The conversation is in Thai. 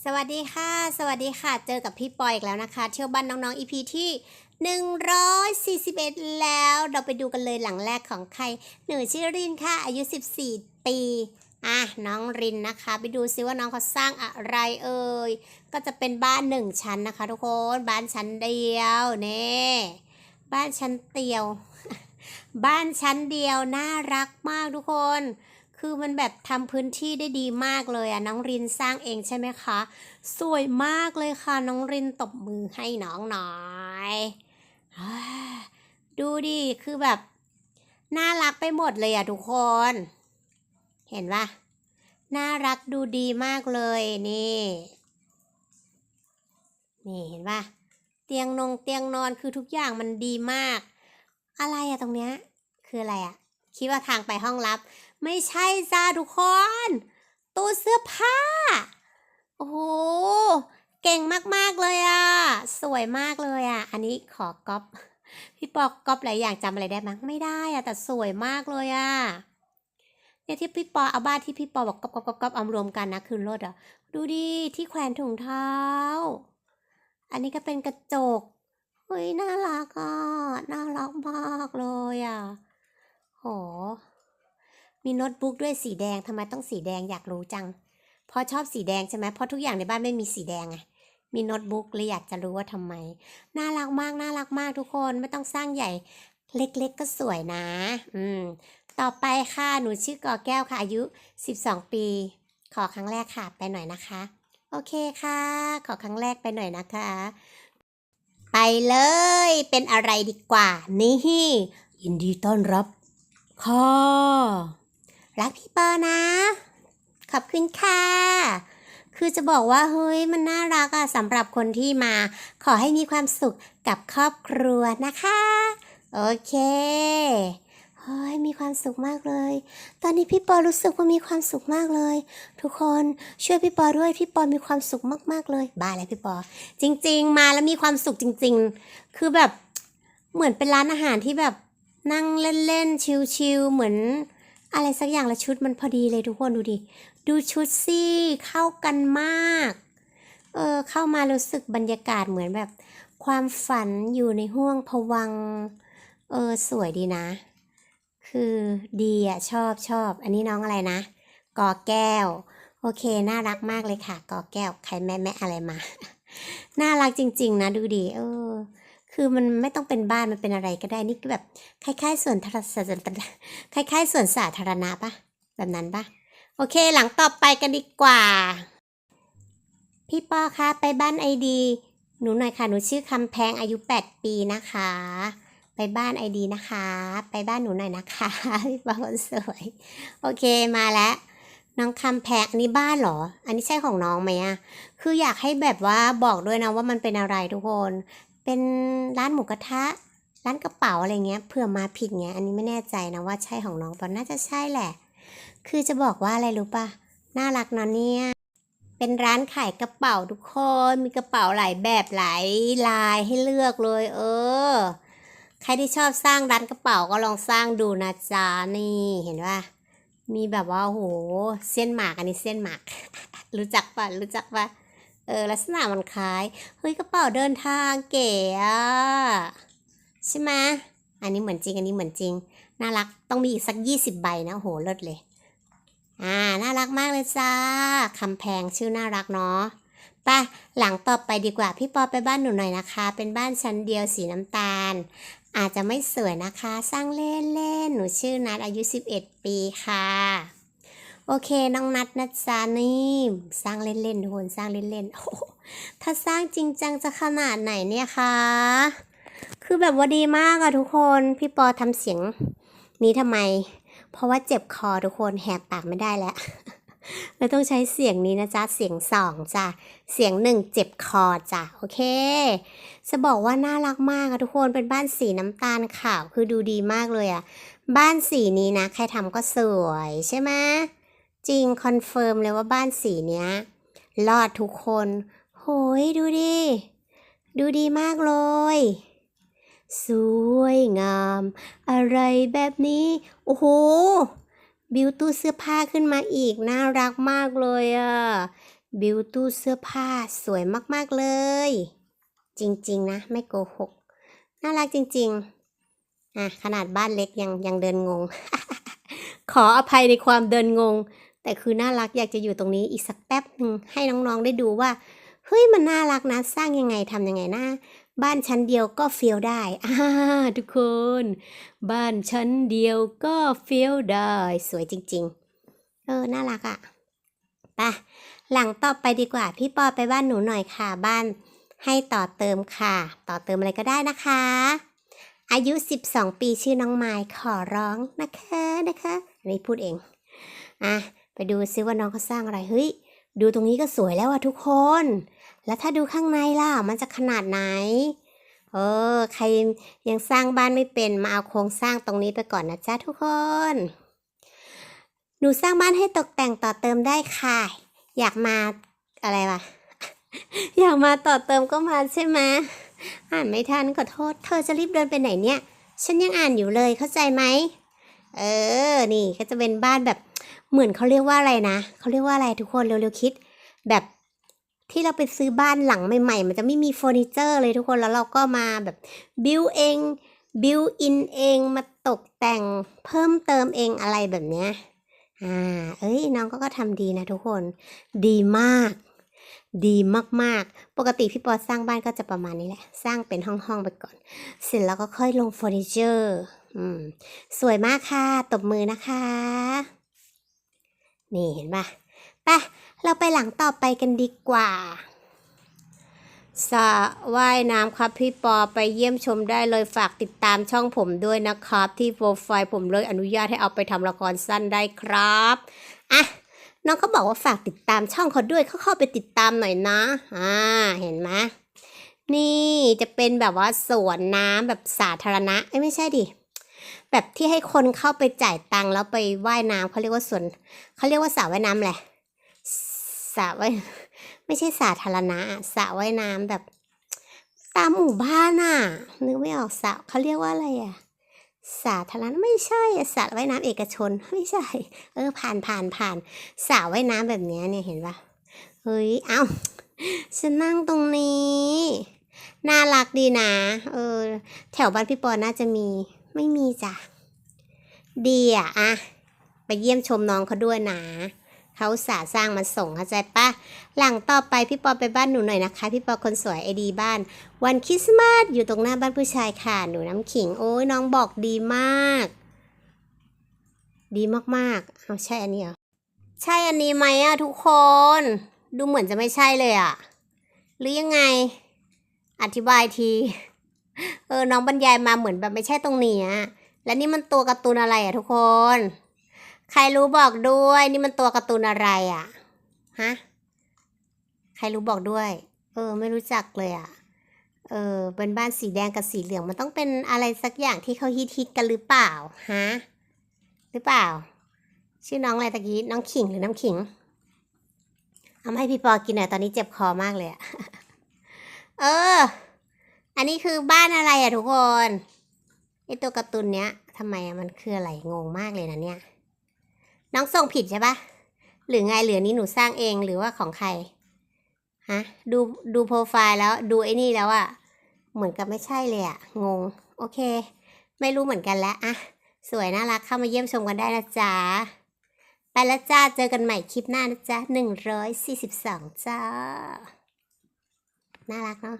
สวัสดีค่ะ สวัสดีค่ะ เจอกับพี่ปอยอีกแล้วนะคะ เที่ยวบ้านน้องๆ EP ที่ 141 แล้ว เราไปดูกันเลยหลังแรกของใคร หนูชื่อรินค่ะ อายุ 14 ปี อะ น้องรินนะคะ ไปดูซิว่าน้องเขาสร้างอะไรเอ่ย ก็จะเป็นบ้านหนึ่งชั้นนะคะทุกคน บ้านชั้นเดียวเน่บ้านชั้นเตียว บ้านชั้นเดียวน่ารักมากทุกคน คือมันแบบทำพื้นที่ได้ดีมากเลยอะน้องรินสร้างเองใช่ไหมคะ สวยมากเลยค่ะน้องรินตบมือให้น้องหน่อย ดูดิ คือแบบ น่ารักไปหมดเลยอะทุกคน เห็นปะน่ารักดูดีมากเลยนี่ นี่เห็นปะเตียงนงเตียงนอนคือทุกอย่างมันดีมาก อะไรอะตรงเนี้ย คืออะไรอะคิดว่าทางไปห้องลับ ไม่ใช่จ้าทุกคน ตู้เสื้อผ้า โอ้โห เก่งมาก ๆ เลยอะ สวยมากเลยอะ อันนี้ขอก๊อป พี่ปอกก๊อปหลายอย่างจำอะไรได้มั้งไม่ได้อะ แต่สวยมากเลยอะ เนี่ยที่พี่ปอเอาบ้านที่พี่ปอบอกก๊อปก๊อปก๊อปก๊อปเอารวมกันนะคือรถอะ ดูดิที่แขวนถุงเท้า อันนี้ก็เป็นกระจกเฮ้ยน่ารักอะ น่ารักมากเลยอะ โห มีโน้ตบุ๊กด้วยสีแดงทำไมต้องสีแดงอยากรู้จังพราะชอบสีแดงใช่ไหมเพราะทุกอย่างในบ้านไม่มีสีแดงไงมีโน้ตบุ๊กเลยอยากจะรู้ว่าทำไม น่ารักมากน่ารักมากทุกคนไม่ต้องสร้างใหญ่ เล็กๆก็สวยนะ อืม ต่อไปค่ะ หนูชื่อกอแก้วค่ะ อายุ 12 ปี ขอครั้งแรกค่ะ ไปหน่อยนะคะ โอเคค่ะ ขอครั้งแรกไปหน่อยนะคะ ไปเลย เป็นอะไรดีกว่า นี่ยินดีต้อนรับค่ะ รักพี่ปอนะ ขอบคุณค่ะ คือจะบอกว่าเฮ้ยมันน่ารักอะสำหรับคนที่มา ขอให้มีความสุขกับครอบครัวนะคะ โอเคเฮ้ยมีความสุขมากเลย ตอนนี้พี่ปอรู้สึกว่ามีความสุขมากเลย ทุกคนช่วยพี่ปอด้วย พี่ปอมีความสุขมากๆเลยบ้าเลยพี่ปอ จริง ๆ มาแล้วมีความสุขจริง ๆ คือแบบเหมือนเป็นร้านอาหารที่แบบนั่งเล่นๆ ชิลๆ เหมือน อะไรสักอย่างละชุดมันพอดีเลยทุกคนดูดิ ดูชุดสิเข้ากันมาก เออเข้ามารู้สึกบรรยากาศเหมือนแบบ ความฝันอยู่ในห้วงผวัง เออสวยดีนะ คือดีอะชอบชอบ อันนี้น้องอะไรนะกอแก้ว โอเค น่ารักมากเลยค่ะกอแก้ว ใครแม่แม่อะไรมา น่ารักจริง ๆ นะดูดิเออ คือมันไม่ต้องเป็นบ้านมันเป็นอะไรก็ได้นี่ก็แบบคล้ายๆส่วนทาสคล้ายๆส่วนสาธารณะปะแบบนั้นปะโอเคหลังต่อไปกันดีกว่า พี่ปอคะไปบ้านไอดี หนูหน่อยค่ะหนูชื่อคำแพงอายุ 8 ปีนะคะ ไปบ้านไอดีนะคะ ไปบ้านหนูหน่อยนะคะพี่ปอคนสวยโอเคมาแล้วน้องคำแพงอันนี้บ้านเหรอ อันนี้ใช่ของน้องไหมอะคืออยากให้แบบว่าบอกด้วยนะว่ามันเป็นอะไรทุกคน เป็นร้านหมูกระทะ ร้านกระเป๋าอะไรเงี้ยเผื่อมาผิดเงี้ย อันนี้ไม่แน่ใจนะว่าใช่ของน้องปอนน่าจะใช่แหละ คือจะบอกว่าอะไรรู้ปะน่ารักนอะเนี่ย เป็นร้านขายกระเป๋าทุกคน มีกระเป๋าหลายแบบหลายลายให้เลือกเลย เออ ใครที่ชอบสร้างร้านกระเป๋าก็ลองสร้างดูนะจ๊ะนี่เห็นว่ามีแบบว่าโหเส้นหมากอันนี้เส้นหมาก รู้จักปะรู้จักปะ เออลักษณะมันคล้าย เฮ้ยกระเป๋าเดินทางเก๋อะใช่ไหมอันนี้เหมือนจริง อันนี้เหมือนจริง น่ารักต้องมีอีกสักยี่สิบใบนะโหเลิศเลย อ่า น่ารักมากเลยจ้าคำแพงชื่อน่ารักเนาะไปหลังต่อไปดีกว่า พี่ปอไปบ้านหนูหน่อยนะคะ เป็นบ้านชั้นเดียวสีน้ำตาล อาจจะไม่สวยนะคะ สร้างเล่นเล่นๆหนูชื่อนัดอายุ 11 ปีค่ะ โอเคน้องนัดนะจ๊ะนี่สร้างเล่นๆทุกคนสร้างเล่นๆโอ้โหถ้าสร้างจริงจังจะขนาดไหนเนี่ยคะคือแบบว่าดีมากอะทุกคนพี่ปอทำเสียงนี้ทำไม เพราะว่าเจ็บคอทุกคนแหกปากไม่ได้แล้วเลยต้องใช้เสียงนี้นะจ๊ะ เสียงสองจ้ะ เสียงหนึ่งเจ็บคอจ้ะ โอเค จะบอกว่าน่ารักมากอะทุกคน เป็นบ้านสีน้ำตาลขาว คือดูดีมากเลยอะ บ้านสีนี้นะ ใครทำก็สวยใช่ไหม จริงคอนเฟิร์มเลยว่าบ้านสีเนี้ยรอดทุกคน โหยดูดิ ดูดีมากเลย สวยงาม อะไรแบบนี้ โอ้โห บิวตู้เสื้อผ้าขึ้นมาอีก น่ารักมากเลยอะ่ะบิวตู้เสื้อผ้าสวยมากๆเลย จริงๆนะ ไม่โกหก น่ารักจริงๆอะขนาดบ้านเล็กยังยังเดินงง ขออภัยในความเดินงง แต่คือน่ารักอยากจะอยู่ตรงนี้อีกสักแป๊บหนึ่งให้น้องๆได้ดูว่าเฮ้ยมันน่ารักนะสร้างยังไงทำยังไงนะ บ้านชั้นเดียวก็เฟียวได้อ่าทุกคน บ้านชั้นเดียวก็เฟียวได้ สวยจริง ๆ เออน่ารักอะ่ะไปหลังต่อไปดีกว่า พี่ปอไปบ้านหนูหน่อยค่ะ บ้านให้ต่อเติมค่ะ ต่อเติมอะไรก็ได้นะคะ อายุ 12 ปีชื่อน้องไมค์ขอร้องนะคะนะคะอันนี้พูดเองอะ ไปดูซิว่าน้องเขาสร้างอะไรเฮ้ยดูตรงนี้ก็สวยแล้วอะทุกคน แล้วถ้าดูข้างในล่ะ มันจะขนาดไหน เออ ใครยังสร้างบ้านไม่เป็น มาเอาโครงสร้างตรงนี้ไปก่อนนะจ๊ะทุกคน หนูสร้างบ้านให้ตกแต่งต่อเติมได้ค่ะ อยากมาอะไรวะ อยากมาต่อเติมก็มาใช่ไหมอ่านไม่ทันขอโทษ เธอจะรีบเดินไปไหนเนี่ย ฉันยังอ่านอยู่เลยเข้าใจไหม เออ นี่ก็จะเป็นบ้านแบบ เหมือนเขาเรียกว่าอะไรนะเขาเรียกว่าอะไรทุกคนเร็วๆคิด แบบที่เราไปซื้อบ้านหลังใหม่ ๆ มันจะไม่มีเฟอร์นิเจอร์เลยทุกคนแล้วเราก็มาแบบบิวเองบิวอินเองมาตกแต่งเพิ่มเติมเองอะไรแบบเนี้ยอ่าเอ้ยน้องก็ก็ทำดีนะทุกคน ดีมาก ดีมากๆ ปกติพี่ปอสร้างบ้านก็จะประมาณนี้แหละ สร้างเป็นห้องๆไปก่อน เสร็จแล้วก็ค่อยลงเฟอร์นิเจอร์ อืม สวยมากค่ะ ตบมือนะคะ นี่เห็นปะไปเราไปหลังต่อไปกันดีกว่าสระว่ายน้ำครับพี่ปอไปเยี่ยมชมได้เลยฝากติดตามช่องผมด้วยนะครับ ที่โปรไฟล์ผมเลยอนุญาตให้เอาไปทำละครสั้นได้ครับอะน้องเขาบอกว่าฝากติดตามช่องเขาด้วยเขาเข้าไปติดตามหน่อยนะอ่าเห็นไหมนี่จะเป็นแบบว่าสวนน้ำแบบสาธารณะเอ้ไม่ใช่ดิ แบบที่ให้คนเข้าไปจ่ายตังค์แล้วไปว่ายน้ำเขาเรียกว่าสวนเขาเรียกว่าสระว่ายน้ำแหละสระว่ายไม่ใช่สาธารณะสระว่ายน้ำแบบ ตามหมู่บ้านอะนึกไม่ออกสระเขาเรียกว่าอะไรอะสาธารณะไม่ใช่อะสระว่ายน้ำเอกชนไม่ใช่ เออผ่านผ่านผ่านสระว่ายน้ำแบบนี้เนี่ยเห็นปะเฮ้ยเอ้าฉันนั่งตรงนี้ น่ารักดีนะ เออ แถวบ้านพี่ปอน่าจะมี ไม่มีจ้ะดีอะอะไปเยี่ยมชมน้องเขาด้วยนะเขาสาสร้างมาส่งเข้าใจปะหลังต่อไปพี่ปอไปบ้านหนูหน่อยนะคะ พี่ปอคนสวยไอดีบ้าน วันคริสต์มาสอยู่ตรงหน้าบ้านผู้ชายค่ะ หนูน้ำขิง โอ้ยน้องบอกดีมาก ดีมากๆเอาใช่อันนี้เหรอใช่อันนี้ไหมอะทุกคน ดูเหมือนจะไม่ใช่เลยอะหรือยังไง อธิบายที เออ น้องบรรยายมาเหมือนแบบไม่ใช่ตรงนี้อะแล้วนี่มันตัวการ์ตูนอะไรอะทุกคน ใครรู้บอกด้วย นี่มันตัวการ์ตูนอะไรอะฮะ ใครรู้บอกด้วย เออ ไม่รู้จักเลยอะเออ เป็นบ้านสีแดงกับสีเหลือง มันต้องเป็นอะไรสักอย่างที่เขาฮิตฮิตกันหรือเปล่า ฮะ หรือเปล่า ชื่อน้องอะไรตะกี้ น้องขิงหรือน้ำขิง เอามาให้พี่ปอกินหน่อย ตอนนี้เจ็บคอมากเลยอะเออ อันนี้คือบ้านอะไรอะทุกคนไอตัวการ์ตูนเนี้ยทำไมอะมันคืออะไรงงมากเลยนะเนี่ย น้องส่งผิดใช่ปะหรือไงหรือนนี้หนูสร้างเองหรือว่าของใครฮะดูดูโปรไฟล์แล้วดูไอ้นี่แล้วอะเหมือนกับไม่ใช่เลยอะงง โอเค ไม่รู้เหมือนกันแล้วอะสวยน่ารักเข้ามาเยี่ยมชมกันได้นะจ๊ะไปแล้วจ้า เจอกันใหม่คลิปหน้านะจ๊ะหนึ่งร้อยสี่สิบสองจ้า น่ารักเนาะ